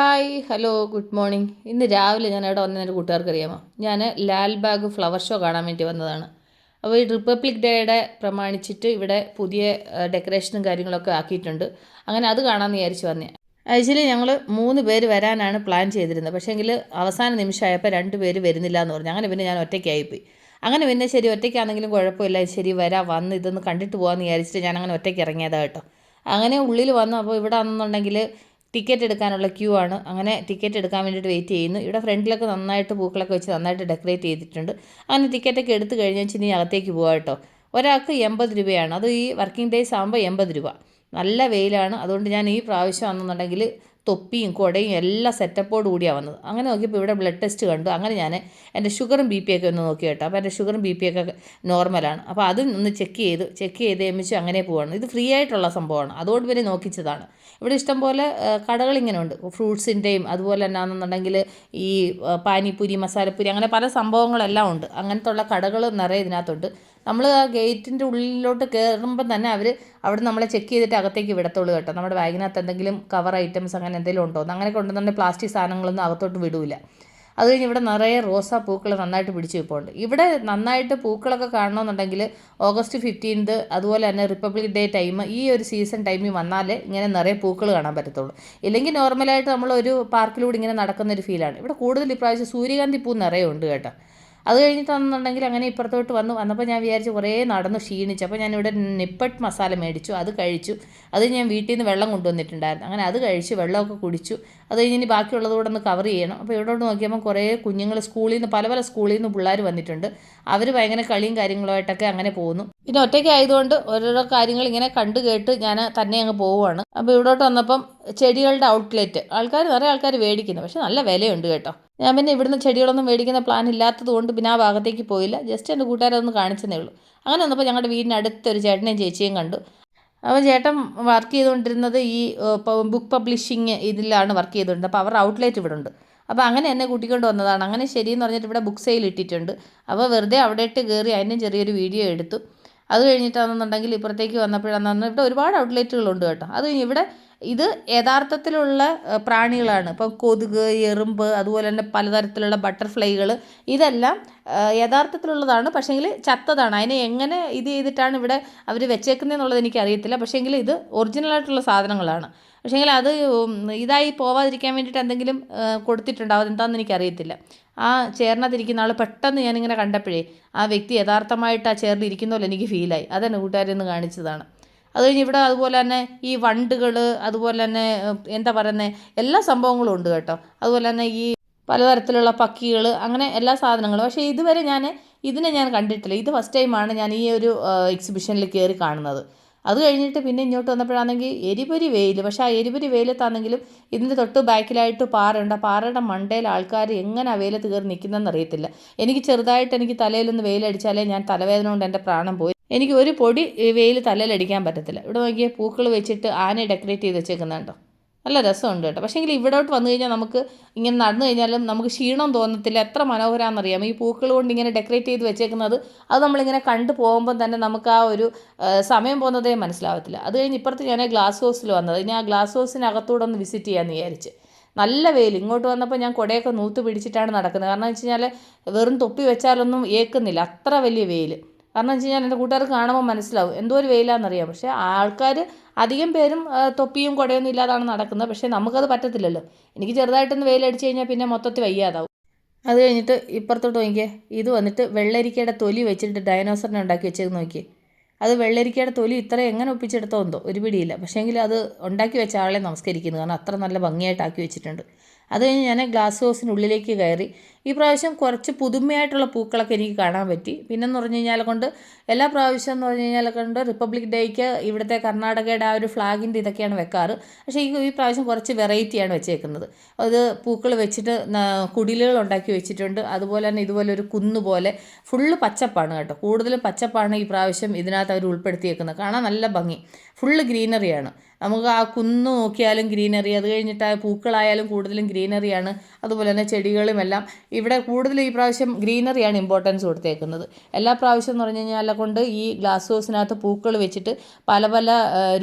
Hi hello good morning ഇന്ന് രാവിലെ ഞാൻ അവിടെ വന്ന എന്റെ കൂട്ടുകാർക്ക് അറിയാമോ ഞാൻ ലാൽബാഗ് ഫ്ലവർ ഷോ കാണാൻ വേണ്ടി വന്നതാണ്. അപ്പോൾ ഈ റിപ്പബ്ലിക് ഡേയുടെ പ്രമാണിച്ചിട്ട് ഇവിടെ പുതിയ ഡെക്കറേഷനും കാര്യങ്ങളൊക്കെ ആക്കിയിട്ടുണ്ട്. അങ്ങനെ അത് കാണാമെന്ന് വിചാരിച്ച് വന്നേ. ആക്ച്വലി ഞങ്ങൾ മൂന്ന് പേര് വരാനാണ് പ്ലാൻ ചെയ്തിരുന്നത്. പക്ഷേ പക്ഷേങ്കിൽ അവസാന നിമിഷമായപ്പോൾ രണ്ട് പേര് വരുന്നില്ല എന്ന് പറഞ്ഞു. അങ്ങനെ പിന്നെ ഞാൻ ഒറ്റയ്ക്കായിപ്പോയി. അങ്ങനെ പിന്നെ ശരി ഒറ്റയ്ക്കാണെങ്കിലും കുഴപ്പമില്ല. ശരി വരാം വന്ന് ഇതൊന്ന് കണ്ടിട്ട് പോകാമെന്ന് വിചാരിച്ചിട്ട് ഞാൻ അങ്ങനെ ഒറ്റയ്ക്ക് ഇറങ്ങിയതാണ് കേട്ടോ. അങ്ങനെ ഉള്ളിൽ വന്നു. അപ്പോൾ ഇവിടെ ആണെന്നുണ്ടെങ്കിൽ ടിക്കറ്റ് എടുക്കാനുള്ള ക്യൂ ആണ്. അങ്ങനെ ടിക്കറ്റ് എടുക്കാൻ വേണ്ടിയിട്ട് വെയിറ്റ് ചെയ്യുന്നു. ഇവിടെ ഫ്രണ്ടിലൊക്കെ നന്നായിട്ട് പൂക്കളൊക്കെ വെച്ച് നന്നായിട്ട് ഡെക്കറേറ്റ് ചെയ്തിട്ടുണ്ട്. അങ്ങനെ ടിക്കറ്റൊക്കെ എടുത്തു കഴിഞ്ഞാൽ ഇനി അകത്തേക്ക് പോകാം കേട്ടോ. ഒരാൾക്ക് എൺപത് രൂപയാണ്. അത് ഈ വർക്കിംഗ് ഡേയ്സ് ആകുമ്പോൾ എൺപത് രൂപ. നല്ല വെയിലാണ്. അതുകൊണ്ട് ഞാൻ ഈ പ്രാവശ്യം ആണെന്നുണ്ടെങ്കിൽ തൊപ്പിയും കുടയും എല്ലാം സെറ്റപ്പോട് കൂടിയാണ് വന്നത്. അങ്ങനെ നോക്കിയപ്പോൾ ഇവിടെ ബ്ലഡ് ടെസ്റ്റ് കണ്ടു. അങ്ങനെ ഞാൻ എന്റെ ഷുഗറും ബി പി ഒക്കെ ഒന്ന് നോക്കി കേട്ടോ. അപ്പോൾ എന്റെ ഷുഗറും ബി പി ഒക്കെ നോർമലാണ് അപ്പോൾ അത് ഒന്ന് ചെക്ക് ചെയ്തു ചെക്ക് ചെയ്ത് എമ്മിച്ച് അങ്ങനെ പോവാണ്. ഇത് ഫ്രീ ആയിട്ടുള്ള സംഭവമാണ്. അതുകൊണ്ട് പിന്നെ നോക്കിച്ചതാണ്. ഇവിടെ ഇഷ്ടംപോലെ കടകളിങ്ങനെ ഉണ്ട്. ഫ്രൂട്ട്സിന്റെയും അതുപോലെ എന്നാണെന്നുണ്ടെങ്കിൽ ഈ പാനിപ്പൂരി മസാലപ്പൂരി അങ്ങനെ പല സംഭവങ്ങളെല്ലാം ഉണ്ട്. അങ്ങനത്തെ ഉള്ള കടകൾ നിറയെ ഇതിനകത്തുണ്ട്. നമ്മൾ ആ ഗേറ്റിന്റെ ഉള്ളിലോട്ട് കയറുമ്പം തന്നെ അവർ അവിടെ നമ്മളെ ചെക്ക് ചെയ്തിട്ട് അകത്തേക്ക് വിടത്തുള്ളൂ കേട്ടോ. നമ്മുടെ ബാഗിനകത്ത് എന്തെങ്കിലും കവർ ഐറ്റംസ് അങ്ങനെ എന്തെങ്കിലും ഉണ്ടോ? എന്ന് അങ്ങനെ കൊണ്ടുവന്നിട്ടുണ്ടെങ്കിൽ പ്ലാസ്റ്റിക് സാധനങ്ങളൊന്നും അകത്തോട്ട് വിടൂല. അത് കഴിഞ്ഞ് ഇവിടെ നിറയെ റോസാ പൂക്കൾ നന്നായിട്ട് പിടിച്ചു വെപ്പുണ്ട്. ഇവിടെ നന്നായിട്ട് പൂക്കളൊക്കെ കാണണമെന്നുണ്ടെങ്കിൽ ഓഗസ്റ്റ് ഫിഫ്റ്റീൻത് അതുപോലെ തന്നെ റിപ്പബ്ലിക് ഡേ ടൈം ഈ ഒരു സീസൺ ടൈമിൽ വന്നാലേ ഇങ്ങനെ നിറയെ പൂക്കൾ കാണാൻ പറ്റത്തുള്ളൂ. ഇല്ലെങ്കിൽ നോർമലായിട്ട് നമ്മൾ ഒരു പാർക്കിലൂടെ ഇങ്ങനെ നടക്കുന്ന ഒരു ഫീലാണ് ഇവിടെ കൂടുതൽ ഇപ്രാവശ്യം സൂര്യകാന്തി പൂ നിറയെ ഉണ്ട് കേട്ടോ. അത് കഴിഞ്ഞിട്ടാണെന്നുണ്ടെങ്കിൽ അങ്ങനെ ഇപ്പുറത്തോട്ട് വന്നു. വന്നപ്പോൾ ഞാൻ വിചാരിച്ചു കുറേ നടന്നു ക്ഷീണിച്ചു. അപ്പോൾ ഞാനിവിടെ നിപ്പട്ട് മസാല മേടിച്ചു. അത് കഴിച്ചു. അത് ഞാൻ വീട്ടിൽ നിന്ന് വെള്ളം കൊണ്ടുവന്നിട്ടുണ്ടായിരുന്നു. അങ്ങനെ അത് കഴിച്ച് വെള്ളമൊക്കെ കുടിച്ചു. അത് കഴിഞ്ഞ് ഇനി ബാക്കിയുള്ളത് കൂടെ ഒന്ന് കവർ ചെയ്യണം. അപ്പോൾ ഇവിടോട്ട് നോക്കിയപ്പോൾ കുറേ കുഞ്ഞുങ്ങൾ സ്കൂളിൽ നിന്ന് പല പല സ്കൂളിൽ നിന്ന് പിള്ളേർ വന്നിട്ടുണ്ട്. അവർ ഭയങ്കര കളിയും കാര്യങ്ങളുമായിട്ടൊക്കെ അങ്ങനെ പോകുന്നു. പിന്നെ ഒറ്റയ്ക്ക് ആയതുകൊണ്ട് ഓരോരോ കാര്യങ്ങൾ ഇങ്ങനെ കണ്ടു കേട്ട് ഞാൻ തന്നെ അങ്ങ് പോവുകയാണ് അപ്പോൾ ഇവിടോട്ട് വന്നപ്പം ചെടികളുടെ ഔട്ട്ലെറ്റ് ആൾക്കാർ നിറയെ ആൾക്കാർ മേടിക്കുന്നു. പക്ഷെ നല്ല വിലയുണ്ട് കേട്ടോ. ഞാൻ പിന്നെ ഇവിടുന്ന് ചെടികളൊന്നും മേടിക്കുന്ന പ്ലാൻ ഇല്ലാത്തതുകൊണ്ട് പിന്നെ ആ ഭാഗത്തേക്ക് പോയില്ല. ജസ്റ്റ് എന്റെ കൂട്ടുകാരൊന്ന് കാണിച്ചതേ ഉള്ളൂ. അങ്ങനെ വന്നപ്പോൾ ഞങ്ങളുടെ വീടിനടുത്തൊരു ചേട്ടനെയും ചേച്ചിയും കണ്ടു. അപ്പോൾ ചേട്ടൻ വർക്ക് ചെയ്തുകൊണ്ടിരുന്നത് ഈ ബുക്ക് പബ്ലിഷിങ് ഇതിലാണ് വർക്ക് ചെയ്തുകൊണ്ട് അപ്പോൾ അവരുടെ ഔട്ട്ലെറ്റ് ഇവിടെ ഉണ്ട് അപ്പോൾ അങ്ങനെ എന്നെ കൂട്ടിക്കൊണ്ട് വന്നതാണ്. അങ്ങനെ ശരിയെന്ന് പറഞ്ഞിട്ട് ഇവിടെ ബുക്ക് സെയിൽ ഇട്ടിട്ടുണ്ട്. അപ്പോൾ വെറുതെ അവിടെ ഇട്ട് കയറി അതിന്റെ ചെറിയൊരു വീഡിയോ എടുത്തു. അത് കഴിഞ്ഞിട്ടാണെന്നുണ്ടെങ്കിൽ ഇപ്പുറത്തേക്ക് വന്നപ്പോഴാണെന്ന് പറഞ്ഞാൽ ഇവിടെ ഒരുപാട് ഔട്ട്ലെറ്റുകളുണ്ട് കേട്ടോ. അത് കഴിഞ്ഞ് ഇവിടെ ഇത് യഥാർത്ഥത്തിലുള്ള പ്രാണികളാണ്. ഇപ്പം കൊതുക് എറുമ്പ് അതുപോലെ തന്നെ പലതരത്തിലുള്ള ബട്ടർഫ്ലൈകൾ ഇതെല്ലാം യഥാർത്ഥത്തിലുള്ളതാണ്. പക്ഷേങ്കിൽ ചത്തതാണ്. അതിനെ എങ്ങനെ ഇത് ചെയ്തിട്ടാണ് ഇവിടെ അവർ വെച്ചേക്കുന്നത് എന്നുള്ളത് എനിക്കറിയത്തില്ല. പക്ഷേങ്കിൽ ഇത് ഒറിജിനലായിട്ടുള്ള സാധനങ്ങളാണ്. പക്ഷേങ്കിൽ അത് ഇതായി പോവാതിരിക്കാൻ വേണ്ടിയിട്ട് എന്തെങ്കിലും കൊടുത്തിട്ടുണ്ടാവും. അതെന്താണെന്ന് എനിക്കറിയത്തില്ല. ആ ചേർന്നതിരിക്കുന്ന ആൾ പെട്ടെന്ന് ഞാനിങ്ങനെ കണ്ടപ്പോഴേ ആ വ്യക്തി യഥാർത്ഥമായിട്ട് ആ ഇരിക്കുന്ന പോലെ എനിക്ക് ഫീലായി. അതെന്നെ കൂട്ടുകാരെന്ന് കാണിച്ചതാണ്. അത് കഴിഞ്ഞ് ഇവിടെ അതുപോലെ തന്നെ ഈ വണ്ടുകൾ അതുപോലെ തന്നെ എന്താ പറയുന്നത് എല്ലാ സംഭവങ്ങളും ഉണ്ട് കേട്ടോ. അതുപോലെ തന്നെ ഈ പലതരത്തിലുള്ള പക്കികൾ അങ്ങനെ എല്ലാ സാധനങ്ങളും. പക്ഷേ ഇതുവരെ ഞാൻ ഇതിനെ ഞാൻ കണ്ടിട്ടില്ല. ഇത് ഫസ്റ്റ് ടൈമാണ് ഞാൻ ഈ ഒരു എക്സിബിഷനിൽ കയറി കാണുന്നത്. അത് കഴിഞ്ഞിട്ട് പിന്നെ ഇങ്ങോട്ട് വന്നപ്പോഴാണെങ്കിൽ എരിപൊരി വെയിൽ. പക്ഷേ ആ എരിപൊരി വെയിലത്താണെങ്കിലും ഇതിന്റെ തൊട്ട് ബാക്കിലായിട്ട് പാറയുണ്ട്. ആ പാറയുടെ മണ്ടയിൽ ആൾക്കാർ എങ്ങനെ ആ വെയിലത്ത് കയറി നിൽക്കുന്നതെന്ന് അറിയത്തില്ല. എനിക്ക് ചെറുതായിട്ട് എനിക്ക് തലയിലൊന്ന് വെയിലടിച്ചാലേ ഞാൻ തലവേദന കൊണ്ട് എന്റെ പ്രാണം പോയി. എനിക്ക് ഒരു പൊടി വെയിൽ തലയിലടിക്കാൻ പറ്റത്തില്ല. ഇവിടെ നോക്കിയ പൂക്കൾ വെച്ചിട്ട് ആനയെ ഡെക്കറേറ്റ് ചെയ്ത് വെച്ചേക്കുന്നുണ്ടോ? നല്ല രസമുണ്ട് കേട്ടോ. പക്ഷേ ഇവിടോട്ട് വന്നു കഴിഞ്ഞാൽ നമുക്ക് ഇങ്ങനെ നടന്നു കഴിഞ്ഞാലും നമുക്ക് ക്ഷീണം തോന്നത്തില്ല. എത്ര മനോഹരമാണെന്നറിയാം ഈ പൂക്കൾ കൊണ്ട് ഇങ്ങനെ ഡെക്കറേറ്റ് ചെയ്ത് വെച്ചേക്കുന്നത് അത് നമ്മളിങ്ങനെ കണ്ടു പോകുമ്പോൾ തന്നെ നമുക്ക് ആ ഒരു സമയം പോകുന്നതേ മനസ്സിലാവത്തില്ല. അത് കഴിഞ്ഞ് ഇപ്പുറത്ത് ഞാൻ ഗ്ലാസ് ഹൗസിൽ വന്നത്. ഇനി ആ ഗ്ലാസ് ഹൗസിനകത്തൂടെ ഒന്ന് വിസിറ്റ് ചെയ്യാമെന്ന് വിചാരിച്ച്. നല്ല വെയിൽ. ഇങ്ങോട്ട് വന്നപ്പോൾ ഞാൻ കുടയൊക്കെ നൂത്ത് പിടിച്ചിട്ടാണ് നടക്കുന്നത്. കാരണം വെച്ച് കഴിഞ്ഞാൽ വെറും തൊപ്പി വെച്ചാലൊന്നും ഏക്കുന്നില്ല. അത്ര വലിയ വെയിൽ. കാരണം വെച്ച് കഴിഞ്ഞാൽ എന്റെ കൂട്ടുകാർക്ക് കാണുമ്പോൾ മനസ്സിലാവും. എന്തോ ഒരു വെയിലാണെന്നറിയാം. പക്ഷേ ആൾക്കാർ അധികം പേരും തൊപ്പിയും കുടയൊന്നും ഇല്ലാതാണ് നടക്കുന്നത്. പക്ഷേ നമുക്കത് പറ്റത്തില്ലല്ലോ. എനിക്ക് ചെറുതായിട്ടൊന്ന് വെയിലടിച്ച് കഴിഞ്ഞാൽ പിന്നെ മൊത്തത്തിൽ വയ്യാതാവും. അത് കഴിഞ്ഞിട്ട് ഇപ്പുറത്തോട്ട് നോക്കിയേ ഇത് വന്നിട്ട് വെള്ളരിക്കയുടെ തൊലി വെച്ചിട്ട് ഡയനോസറിനെ ഉണ്ടാക്കി വെച്ചേക്ക് നോക്കിയേ അത് വെള്ളരിക്കയുടെ തൊലി ഇത്ര എങ്ങനെ ഒപ്പിച്ചെടുത്തോ എന്തോ? ഒരു പിടിയില്ല. പക്ഷേങ്കിൽ അത് ഉണ്ടാക്കി വെച്ച ആളെ നമസ്കരിക്കുന്നു. കാരണം അത്ര നല്ല ഭംഗിയായിട്ട് ആക്കി വെച്ചിട്ടുണ്ട്. അത് കഴിഞ്ഞ് ഞാൻ ഗ്ലാസ് ഹൗസിനുള്ളിലേക്ക് കയറി. ഈ പ്രാവശ്യം കുറച്ച് പുതുമയായിട്ടുള്ള പൂക്കളൊക്കെ എനിക്ക് കാണാൻ പറ്റി. പിന്നെന്ന് പറഞ്ഞു കഴിഞ്ഞാൽ കൊണ്ട് എല്ലാ പ്രാവശ്യം എന്ന് പറഞ്ഞു കഴിഞ്ഞാൽ കൊണ്ട് റിപ്പബ്ലിക് ഡേക്ക് ഇവിടുത്തെ കർണാടകയുടെ ആ ഒരു ഫ്ലാഗിന്റെ ഇതൊക്കെയാണ് വെക്കാറ്. പക്ഷേ ഈ ഈ പ്രാവശ്യം കുറച്ച് വെറൈറ്റിയാണ് വെച്ചേക്കുന്നത്. അത് പൂക്കൾ വെച്ചിട്ട് കുടിലുകൾ ഉണ്ടാക്കി വെച്ചിട്ടുണ്ട്. അതുപോലെ തന്നെ ഇതുപോലെ ഒരു കുന്ന് പോലെ. ഫുള്ള് പച്ചപ്പാണ് കേട്ടോ. കൂടുതലും പച്ചപ്പാണ് ഈ പ്രാവശ്യം ഇതിനകത്ത് അവർ ഉൾപ്പെടുത്തിയേക്കുന്നത്. കാണാൻ നല്ല ഭംഗി. ഫുള്ള് ഗ്രീനറിയാണ് നമുക്ക് ആ കുന്ന് നോക്കിയാലും ഗ്രീനറി അത് കഴിഞ്ഞിട്ട് ആ പൂക്കളായാലും കൂടുതലും ഗ്രീനറിയാണ്. അതുപോലെ തന്നെ ചെടികളുമെല്ലാം ഇവിടെ കൂടുതലും ഈ പ്രാവശ്യം ഗ്രീനറിയാണ് ഇമ്പോർട്ടൻസ് കൊടുത്തേക്കുന്നത്. എല്ലാ പ്രാവശ്യം എന്ന് പറഞ്ഞു കഴിഞ്ഞാൽ കൊണ്ട് ഈ ഗ്ലാസ് ഹൗസിനകത്ത് പൂക്കൾ വെച്ചിട്ട് പല പല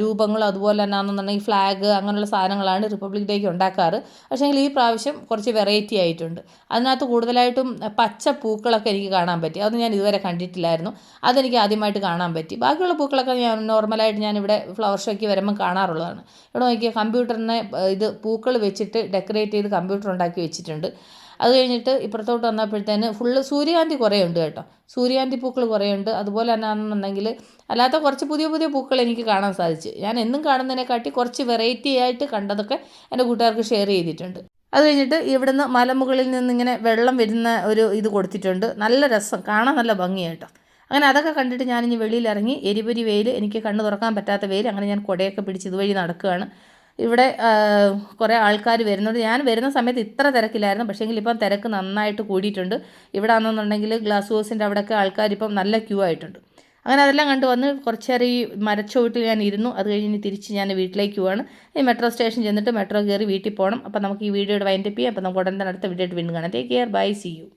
രൂപങ്ങളും അതുപോലെ തന്നെ ആണെന്നുണ്ടെങ്കിൽ ഫ്ലാഗ് അങ്ങനെയുള്ള സാധനങ്ങളാണ് റിപ്പബ്ലിക് ഡേക്ക് ഉണ്ടാക്കാറ്. പക്ഷേങ്കിൽ ഈ പ്രാവശ്യം കുറച്ച് വെറൈറ്റി ആയിട്ടുണ്ട്. അതിനകത്ത് കൂടുതലായിട്ടും പച്ച പൂക്കളൊക്കെ എനിക്ക് കാണാൻ പറ്റി. അതൊന്നും ഞാൻ ഇതുവരെ കണ്ടിട്ടില്ലായിരുന്നു. അതെനിക്ക് ആദ്യമായിട്ട് കാണാൻ പറ്റി. ബാക്കിയുള്ള പൂക്കളൊക്കെ ഞാൻ നോർമലായിട്ട് ഞാൻ ഇവിടെ ഫ്ലവർ ഷോയ്ക്ക് വരുമ്പം കാണാറുള്ളതാണ് ഇവിടെ നോക്കിയാൽ കമ്പ്യൂട്ടറിനെ ഇത് പൂക്കൾ വെച്ചിട്ട് ഡെക്കറേറ്റ് ചെയ്ത് കമ്പ്യൂട്ടർ ഉണ്ടാക്കി വെച്ചിട്ടുണ്ട്. അത് കഴിഞ്ഞിട്ട് ഇപ്പുറത്തോട്ട് വന്നപ്പോഴത്തേന് ഫുള്ള് സൂര്യകാന്തി കുറേ ഉണ്ട് കേട്ടോ. സൂര്യകാന്തി പൂക്കൾ കുറേ ഉണ്ട് അതുപോലെ തന്നെ ആണെന്നുണ്ടെങ്കിൽ അല്ലാത്ത കുറച്ച് പുതിയ പുതിയ പൂക്കൾ എനിക്ക് കാണാൻ സാധിച്ചു. ഞാൻ എന്നും കാണുന്നതിനെക്കാട്ടി കുറച്ച് വെറൈറ്റി ആയിട്ട് കണ്ടതൊക്കെ എന്റെ കൂട്ടുകാർക്ക് ഷെയർ ചെയ്തിട്ടുണ്ട്. അത് കഴിഞ്ഞിട്ട് ഇവിടുന്ന് മലമുകളിൽ നിന്നിങ്ങനെ വെള്ളം വരുന്ന ഒരു ഇത് കൊടുത്തിട്ടുണ്ട്. നല്ല രസം. കാണാൻ നല്ല ഭംഗിയായിട്ടോ അങ്ങനെ അതൊക്കെ കണ്ടിട്ട് ഞാനിനി വെളിയിലിറങ്ങി എരിപൊരി വെയിൽ എനിക്ക് കണ്ണു തുറക്കാൻ പറ്റാത്ത വെയിൽ അങ്ങനെ ഞാൻ കൊടയൊക്കെ പിടിച്ച് ഇതുവഴി നടക്കുകയാണ്. ഇവിടെ കുറേ ആൾക്കാർ വരുന്നുണ്ട് ഞാൻ വരുന്ന സമയത്ത് ഇത്ര തിരക്കില്ലായിരുന്നു പക്ഷേങ്കിൽ ഇപ്പം തിരക്ക് നന്നായിട്ട് കൂടിയിട്ടുണ്ട്. ഇവിടെ ആണെന്നുണ്ടെങ്കിൽ ഗ്ലാസ് ഹൗസിന്റെ അവിടെയൊക്കെ ആൾക്കാർ ഇപ്പം നല്ല ക്യൂ ആയിട്ടുണ്ട്. അങ്ങനെ അതെല്ലാം കണ്ട് വന്ന് കുറച്ച് നേരം ഈ മരച്ചുവട്ടിൽ ഞാൻ ഇരുന്നു. അത് കഴിഞ്ഞ് തിരിച്ച് ഞാൻ വീട്ടിലേക്ക് പോവാണ്. ഈ മെട്രോ സ്റ്റേഷൻ ചെന്നിട്ട് മെട്രോ കയറി വീട്ടിൽ പോകണം അപ്പോൾ നമുക്ക് ഈ വീഡിയോയുടെ വൈൻഡപ്പ് ചെയ്യാം. അപ്പോൾ നമുക്ക് ഉടൻ തന്നെ അടുത്ത വീഡിയോ ആയിട്ട് വീണ്ടും കാണാം. Take care bye see you